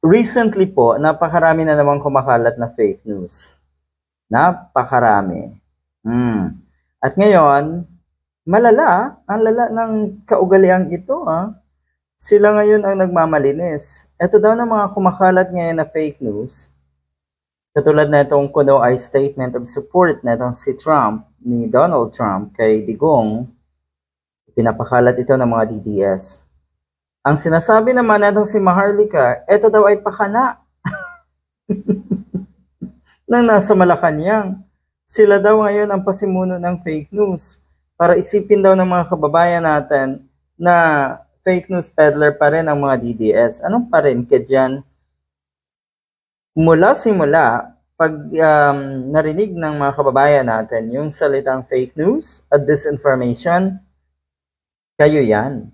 recently po, napakarami na namang kumakalat na fake news. Napakarami. Hmm. At ngayon, malala, ang lala ng kaugaliang ito, ah. Sila ngayon ang nagmamalinis. Ito daw ng mga kumakalat ngayon na fake news. Katulad na itong kuno ay statement of support na itong si Trump, ni Donald Trump kay Digong. Pinapakalat ito ng mga DDS. Ang sinasabi naman na itong si Maharlika, ito daw ay pakana na nasa Malacanang. Sila daw ngayon ang pasimuno ng fake news para isipin daw ng mga kababayan natin na fake news peddler pa rin ang mga DDS. Anong pa rin ka dyan? Mula simula, pag um, narinig ng mga kababayan natin yung salitang fake news at disinformation, kayo yan.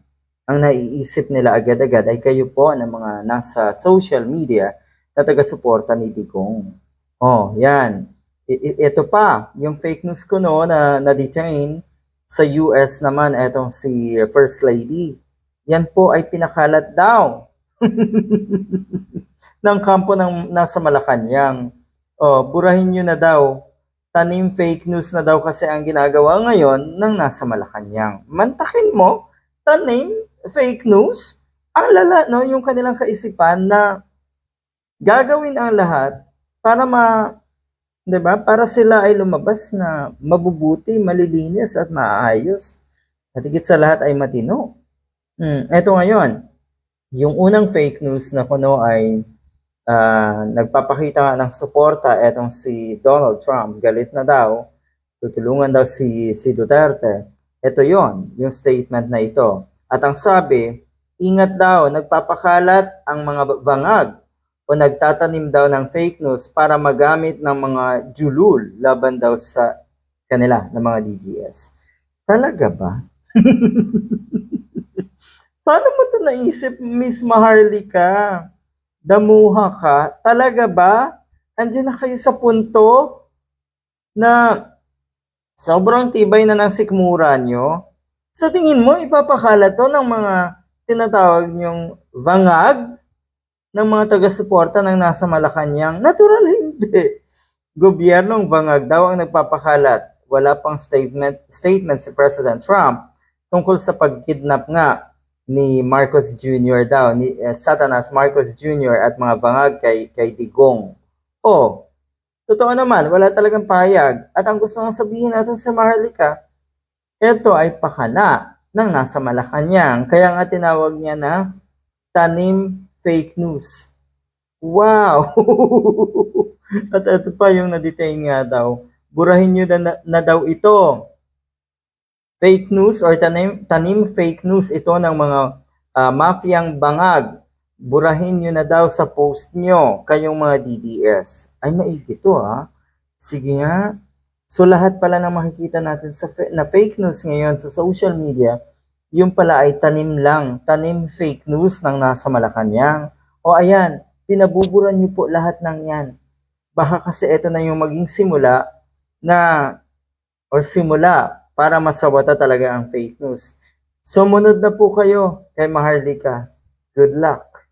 Ang naiisip nila agad-agad ay kayo po ng mga nasa social media na taga-suporta ni Digong. Oh, yan. I- ito pa, yung fake news ko no na na-detain sa US naman etong si First Lady. Yan po ay pinakalat daw ng kampo ng nasa Malacanang. Oh, burahin nyo na daw. Tanim fake news na daw kasi ang ginagawa ngayon ng nasa Malacanang. Mantakin mo, tanim fake news. Ang lala, no, yung kanilang kaisipan na gagawin ang lahat para ma 'di ba? Para sila ay lumabas na mabubuti, malilinis at maayos. At higit sa lahat ay matino. Hmm, eto ngayon, yung unang fake news na kuno ay ah, nagpapakita ng suporta etong si Donald Trump. Galit na daw. Tutulungan daw si, si Duterte. Ito yon yung statement na ito. At ang sabi, ingat daw, nagpapakalat ang mga bangag o nagtatanim daw ng fake news para magamit ng mga julul laban daw sa kanila, ng mga DGS. Talaga ba? Paano mo ito naisip, Miss Maharlika? Damuha ka? Talaga ba? Andiyan na kayo sa punto na sobrang tibay na ng sikmura nyo? Sa tingin mo, ipapakala to ng mga tinatawag nyong vangag ng mga taga-suporta ng nasa Malacanang? Natural hindi. Gobyernong vangag daw ang nagpapakalat. Wala pang statement, statement si President Trump tungkol sa pagkidnap nga ni Marcos Jr. daw, ni eh, Satanas Marcos Jr. at mga bangag kay, kay Digong. Oh, totoo naman, wala talagang payag. At ang gusto kong sabihin natin sa Maharlika, ito ay pakana ng nasa Malacanang. Kaya nga tinawag niya na tanim fake news. Wow! At ito pa yung na-detain nga daw. Burahin nyo na, na daw ito fake news or tanim, tanim fake news ito ng mga ah, mafiyang bangag. Burahin nyo na daw sa post nyo, kayong mga DDS. Ay, maigi to ha. Sige nga. So lahat pala ng makikita natin sa na fake news ngayon sa social media, yung pala ay tanim lang, tanim fake news ng nasa Malacanang. O ayan, pinabuburan nyo po lahat ng yan. Baka kasi ito na yung maging simula na or simula para masawata talaga ang fake news. Sumunod na po kayo kay Maharlika. Good luck.